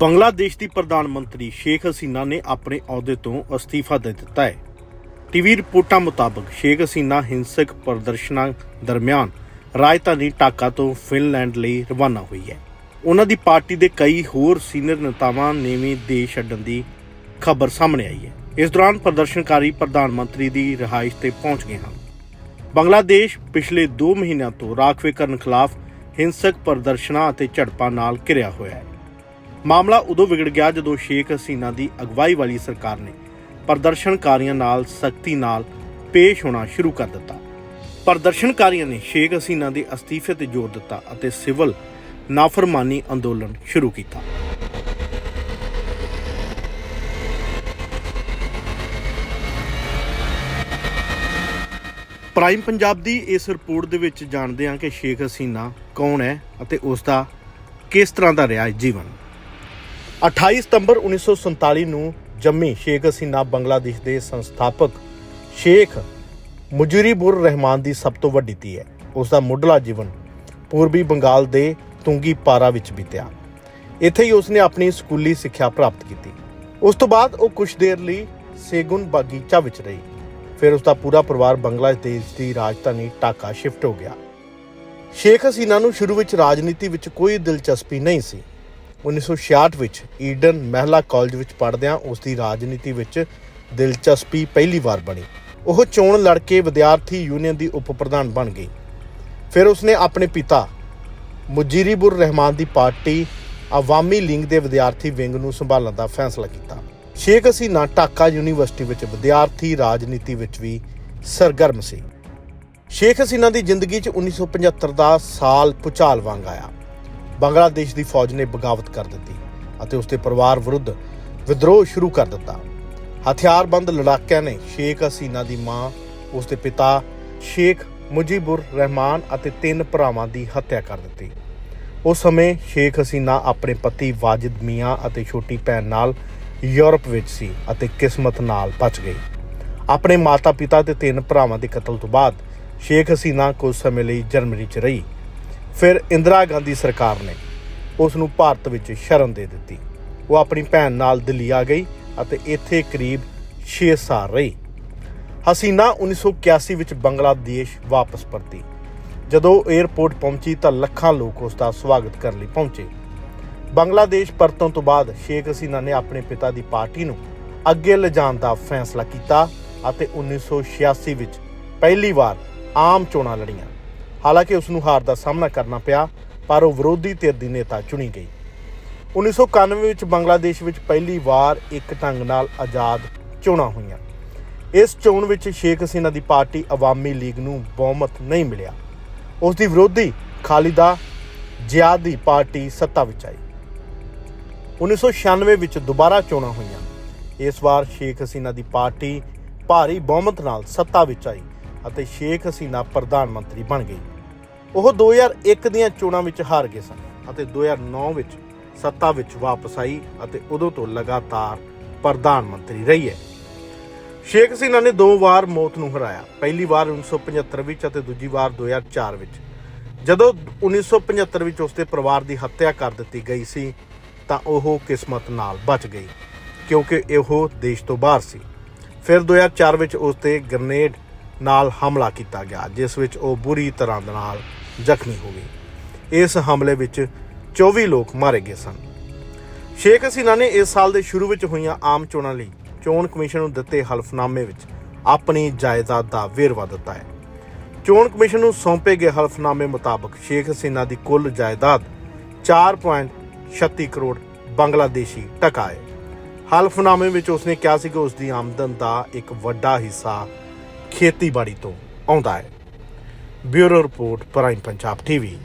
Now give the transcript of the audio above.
ਬੰਗਲਾਦੇਸ਼ ਦੀ ਪ੍ਰਧਾਨ ਮੰਤਰੀ ਸ਼ੇਖ ਹਸੀਨਾ ਨੇ ਆਪਣੇ ਅਹੁਦੇ ਤੋਂ ਅਸਤੀਫਾ ਦੇ ਦਿੱਤਾ ਹੈ। ਟੀਵੀ ਰਿਪੋਰਟਾਂ ਮੁਤਾਬਕ ਸ਼ੇਖ ਹਸੀਨਾ ਹਿੰਸਕ ਪ੍ਰਦਰਸ਼ਨਾਂ ਦਰਮਿਆਨ ਰਾਜਧਾਨੀ ਢਾਕਾ ਤੋਂ ਫਿਨਲੈਂਡ ਲਈ ਰਵਾਨਾ ਹੋਈ ਹੈ। ਉਹਨਾਂ ਦੀ ਪਾਰਟੀ ਦੇ ਕਈ ਹੋਰ ਸੀਨੀਅਰ ਨੇਤਾਵਾਂ ਨੇ ਵੀ ਦੇਸ਼ ਛੱਡਣ ਦੀ ਖਬਰ ਸਾਹਮਣੇ ਆਈ ਹੈ। ਇਸ ਦੌਰਾਨ ਪ੍ਰਦਰਸ਼ਨਕਾਰੀ ਪ੍ਰਧਾਨ ਮੰਤਰੀ ਦੀ ਰਿਹਾਇਸ਼ ਤੇ ਪਹੁੰਚ ਗਏ ਹਨ। ਬੰਗਲਾਦੇਸ਼ ਪਿਛਲੇ 2 ਮਹੀਨਿਆਂ ਤੋਂ ਰਾਖਵੇਕਰਨ ਖਿਲਾਫ ਹਿੰਸਕ ਪ੍ਰਦਰਸ਼ਨਾਂ ਅਤੇ ਝੜਪਾਂ ਨਾਲ ਘਿਰਿਆ ਹੋਇਆ ਹੈ। ਮਾਮਲਾ ਉਦੋਂ ਵਿਗੜ ਗਿਆ ਜਦੋਂ ਸ਼ੇਖ ਹਸੀਨਾ ਦੀ ਅਗਵਾਈ ਵਾਲੀ ਸਰਕਾਰ ਨੇ ਪ੍ਰਦਰਸ਼ਨਕਾਰੀਆਂ ਨਾਲ ਸਖਤੀ ਨਾਲ ਪੇਸ਼ ਹੋਣਾ ਸ਼ੁਰੂ ਕਰ ਦਿੱਤਾ। ਪ੍ਰਦਰਸ਼ਨਕਾਰੀਆਂ ਨੇ ਸ਼ੇਖ ਹਸੀਨਾ ਦੇ ਅਸਤੀਫੇ ਤੇ ਜ਼ੋਰ ਦਿੱਤਾ ਅਤੇ ਸਿਵਲ ਨਾਫਰਮਾਨੀ ਅੰਦੋਲਨ ਸ਼ੁਰੂ ਕੀਤਾ। ਪ੍ਰਾਈਮ ਪੰਜਾਬ ਦੀ ਇਸ ਰਿਪੋਰਟ ਦੇ ਵਿੱਚ ਜਾਣਦੇ ਹਾਂ ਕਿ ਸ਼ੇਖ ਹਸੀਨਾ ਕੌਣ ਹੈ ਅਤੇ ਉਸ ਦਾ ਕਿਸ ਤਰ੍ਹਾਂ ਦਾ ਰਿਹਾ ਹੈ ਜੀਵਨ। 28 ਸਤੰਬਰ 1947 ਨੂੰ ਜੰਮੀ ਸ਼ੇਖ ਹਸੀਨਾ ਬੰਗਲਾਦੇਸ਼ ਦੇ ਸੰਸਥਾਪਕ ਸ਼ੇਖ ਮੁਜੀਬੁਰ ਰਹਿਮਾਨ ਦੀ ਸਭ ਤੋਂ ਵੱਡੀ ਧੀ ਹੈ। ਉਸ ਦਾ ਮੁੱਢਲਾ ਜੀਵਨ ਪੂਰਬੀ ਬੰਗਾਲ ਦੇ ਤੁੰਗੀ ਪਾਰਾ ਵਿੱਚ ਬੀਤਿਆ। ਇੱਥੇ ਹੀ ਉਸਨੇ ਆਪਣੀ ਸਕੂਲੀ ਸਿੱਖਿਆ ਪ੍ਰਾਪਤ ਕੀਤੀ। ਉਸ ਤੋਂ ਬਾਅਦ ਉਹ ਕੁਝ ਦੇਰ ਲਈ ਸੇਗੁਨ ਬਾਗੀਚਾ ਵਿੱਚ ਰਹੀ। ਫਿਰ ਉਸ ਦਾ ਪੂਰਾ ਪਰਿਵਾਰ ਬੰਗਲਾਦੇਸ਼ ਦੀ ਰਾਜਧਾਨੀ ਢਾਕਾ ਸ਼ਿਫਟ ਹੋ ਗਿਆ। ਸ਼ੇਖ ਹਸੀਨਾ ਨੂੰ ਸ਼ੁਰੂ ਵਿੱਚ ਰਾਜਨੀਤੀ ਵਿੱਚ ਕੋਈ ਦਿਲਚਸਪੀ ਨਹੀਂ ਸੀ। 1966 ਵਿੱਚ ਈਡਨ ਮਹਿਲਾ ਕਾਲਜ ਵਿੱਚ ਪੜ੍ਹਦਿਆਂ ਉਸ ਦੀ ਰਾਜਨੀਤੀ ਵਿੱਚ ਦਿਲਚਸਪੀ ਪਹਿਲੀ ਵਾਰ ਬਣੀ। ਉਹ ਚੋਣ ਲੜ ਕੇ ਵਿਦਿਆਰਥੀ ਯੂਨੀਅਨ ਦੀ ਉਪ ਪ੍ਰਧਾਨ ਬਣ ਗਈ। ਫਿਰ ਉਸਨੇ ਆਪਣੇ ਪਿਤਾ ਮੁਜੀਰੀਬੁਰ ਰਹਿਮਾਨ ਦੀ ਪਾਰਟੀ ਆਵਾਮੀ ਲੀਗ ਦੇ ਵਿਦਿਆਰਥੀ ਵਿੰਗ ਨੂੰ ਸੰਭਾਲਣ ਦਾ ਫੈਸਲਾ ਕੀਤਾ। ਸ਼ੇਖ ਹਸੀਨਾ ਢਾਕਾ ਯੂਨੀਵਰਸਿਟੀ ਵਿੱਚ ਵਿਦਿਆਰਥੀ ਰਾਜਨੀਤੀ ਵਿੱਚ ਵੀ ਸਰਗਰਮ ਸੀ। ਸ਼ੇਖ ਹਸੀਨਾ ਦੀ ਜ਼ਿੰਦਗੀ 'ਚ 1975 ਦਾ ਸਾਲ ਪੁਚਾਲ ਵਾਂਗ ਆਇਆ। ਬੰਗਲਾਦੇਸ਼ ਦੀ ਫੌਜ ਨੇ ਬਗਾਵਤ ਕਰ ਦਿੱਤੀ ਅਤੇ ਉਸ ਦੇ ਪਰਿਵਾਰ ਵਿਰੁੱਧ ਵਿਦਰੋਹ ਸ਼ੁਰੂ ਕਰ ਦਿੱਤਾ। ਹਥਿਆਰਬੰਦ ਲੜਾਕਿਆਂ ਨੇ ਸ਼ੇਖ ਹਸੀਨਾ ਦੀ ਮਾਂ ਉਸ ਦੇ ਪਿਤਾ ਸ਼ੇਖ ਮੁਜੀਬੁਰ ਰਹਿਮਾਨ ਅਤੇ ਤਿੰਨ ਭਰਾਵਾਂ ਦੀ ਹੱਤਿਆ ਕਰ ਦਿੱਤੀ। ਉਸ ਸਮੇਂ ਸ਼ੇਖ ਹਸੀਨਾ ਆਪਣੇ ਪਤੀ ਵਾਜਿਦ ਮੀਆਂ ਅਤੇ ਛੋਟੀ ਭੈਣ ਨਾਲ ਯੂਰਪ ਵਿੱਚ ਸੀ ਅਤੇ ਕਿਸਮਤ ਨਾਲ ਬਚ ਗਈ। ਆਪਣੇ ਮਾਤਾ-ਪਿਤਾ ਤੇ ਤਿੰਨ ਭਰਾਵਾਂ ਦੇ ਕਤਲ ਤੋਂ ਬਾਅਦ ਸ਼ੇਖ ਹਸੀਨਾ ਕੁਝ ਸਮੇਂ ਲਈ ਜਰਮਨੀ 'ਚ ਰਹੀ। ਫਿਰ ਇੰਦਰਾ ਗਾਂਧੀ ਸਰਕਾਰ ਨੇ ਉਸ ਨੂੰ ਭਾਰਤ ਵਿੱਚ ਸ਼ਰਨ ਦੇ ਦਿੱਤੀ। ਉਹ ਆਪਣੀ ਭੈਣ ਨਾਲ ਦਿੱਲੀ ਆ ਗਈ ਅਤੇ ਇੱਥੇ ਕਰੀਬ 6 ਸਾਲ ਰਹੀ। ਹਸੀਨਾ 1981 ਵਿੱਚ ਬੰਗਲਾਦੇਸ਼ ਵਾਪਸ ਪਰਤੀ। ਜਦੋਂ ਉਹ 에ਅਰਪੋਰਟ ਪਹੁੰਚੀ ਤਾਂ ਲੱਖਾਂ ਲੋਕ ਉਸ ਦਾ ਸਵਾਗਤ ਕਰਨ ਲਈ ਪਹੁੰਚੇ। ਬੰਗਲਾਦੇਸ਼ ਪਰਤਣ ਤੋਂ ਬਾਅਦ ਸ਼ੇਖ ਹਸੀਨਾ ਨੇ ਆਪਣੇ ਪਿਤਾ ਦੀ ਪਾਰਟੀ ਨੂੰ ਅੱਗੇ ਲਿਜਾਣ ਦਾ ਫੈਸਲਾ ਕੀਤਾ ਅਤੇ 1986 ਵਿੱਚ ਪਹਿਲੀ ਵਾਰ ਆਮ ਚੋਣਾਂ ਲੜੀਆਂ। ਹਾਲਾਂਕਿ ਉਸ ਨੂੰ ਹਾਰ ਦਾ ਸਾਹਮਣਾ ਕਰਨਾ ਪਿਆ, ਪਰ ਉਹ ਵਿਰੋਧੀ ਧਿਰ ਦੀ ਨੇਤਾ ਚੁਣੀ ਗਈ। 1991 ਵਿੱਚ ਬੰਗਲਾਦੇਸ਼ ਵਿੱਚ ਪਹਿਲੀ ਵਾਰ ਇੱਕ ਢੰਗ ਨਾਲ ਆਜ਼ਾਦ ਚੋਣਾਂ ਹੋਈਆਂ। ਇਸ ਚੋਣ ਵਿੱਚ ਸ਼ੇਖ ਹਸੀਨਾ ਦੀ ਪਾਰਟੀ ਅਵਾਮੀ ਲੀਗ ਨੂੰ ਬਹੁਮਤ ਨਹੀਂ ਮਿਲਿਆ। ਉਸ ਦੀ ਵਿਰੋਧੀ ਖਾਲਿਦਾ ਜਿਆਦ ਦੀ ਪਾਰਟੀ ਸੱਤਾ ਵਿੱਚ ਆਈ। 1996 ਵਿੱਚ ਦੁਬਾਰਾ ਚੋਣਾਂ ਹੋਈਆਂ। ਇਸ ਵਾਰ ਸ਼ੇਖ ਹਸੀਨਾ ਦੀ ਪਾਰਟੀ ਭਾਰੀ ਬਹੁਮਤ ਨਾਲ ਸੱਤਾ ਵਿੱਚ ਆਈ ਅਤੇ ਸ਼ੇਖ ਹਸੀਨਾ ਪ੍ਰਧਾਨ ਮੰਤਰੀ ਬਣ ਗਈ। ਉਹ 2001 ਦੀਆਂ ਚੋਣਾਂ ਵਿੱਚ ਹਾਰ ਗਏ ਸਨ ਅਤੇ 2009 ਵਿੱਚ ਸੱਤਾ ਵਿੱਚ ਵਾਪਸ ਆਈ ਅਤੇ ਉਦੋਂ ਤੋਂ ਲਗਾਤਾਰ ਪ੍ਰਧਾਨ ਮੰਤਰੀ ਰਹੀ ਹੈ। ਸ਼ੇਖ ਹਸੀਨਾ ਨੇ ਦੋ ਵਾਰ ਮੌਤ ਨੂੰ ਹਰਾਇਆ। ਪਹਿਲੀ ਵਾਰ 1975 ਵਿੱਚ ਅਤੇ ਦੂਜੀ ਵਾਰ 2004 ਵਿੱਚ। ਜਦੋਂ 1975 ਵਿੱਚ ਉਸਦੇ ਪਰਿਵਾਰ ਦੀ ਹੱਤਿਆ ਕਰ ਦਿੱਤੀ ਗਈ ਸੀ, ਤਾਂ ਉਹ ਕਿਸਮਤ ਨਾਲ ਬਚ ਗਈ, ਕਿਉਂਕਿ ਉਹ ਦੇਸ਼ ਤੋਂ ਬਾਹਰ ਸੀ। ਫਿਰ 2004 ਵਿੱਚ ਉਸ ਤੇ ਗ੍ਰਨੇਡ ਨਾਲ ਹਮਲਾ ਕੀਤਾ ਗਿਆ, ਜਿਸ ਵਿੱਚ ਉਹ ਬੁਰੀ ਤਰ੍ਹਾਂ ਦੇ ਨਾਲ ਜ਼ਖਮੀ ਹੋ ਗਈ। ਇਸ ਹਮਲੇ ਵਿੱਚ 24 ਲੋਕ ਮਾਰੇ ਗਏ ਸਨ। ਸ਼ੇਖ ਹਸੀਨਾ ਨੇ ਇਸ ਸਾਲ ਦੇ ਸ਼ੁਰੂ ਵਿੱਚ ਹੋਈਆਂ ਆਮ ਚੋਣਾਂ ਲਈ ਚੋਣ ਕਮਿਸ਼ਨ ਨੂੰ ਦਿੱਤੇ ਹਲਫਨਾਮੇ ਵਿੱਚ ਆਪਣੀ ਜਾਇਦਾਦ ਦਾ ਵੇਰਵਾ ਦਿੱਤਾ ਹੈ। ਚੋਣ ਕਮਿਸ਼ਨ ਨੂੰ ਸੌਂਪੇ ਗਏ ਹਲਫਨਾਮੇ ਮੁਤਾਬਕ ਸ਼ੇਖ ਹਸੀਨਾ ਦੀ ਕੁੱਲ ਜਾਇਦਾਦ 4.36 ਕਰੋੜ ਬੰਗਲਾਦੇਸ਼ੀ ਟਕਾ ਹੈ। ਹਲਫਨਾਮੇ ਵਿੱਚ ਉਸਨੇ ਕਿਹਾ ਸੀ ਕਿ ਉਸ ਦੀ ਆਮਦਨ ਦਾ ਇੱਕ ਵੱਡਾ ਹਿੱਸਾ ਖੇਤੀਬਾੜੀ ਤੋਂ ਆਉਂਦਾ ਹੈ। Bureau report prime Punjab TV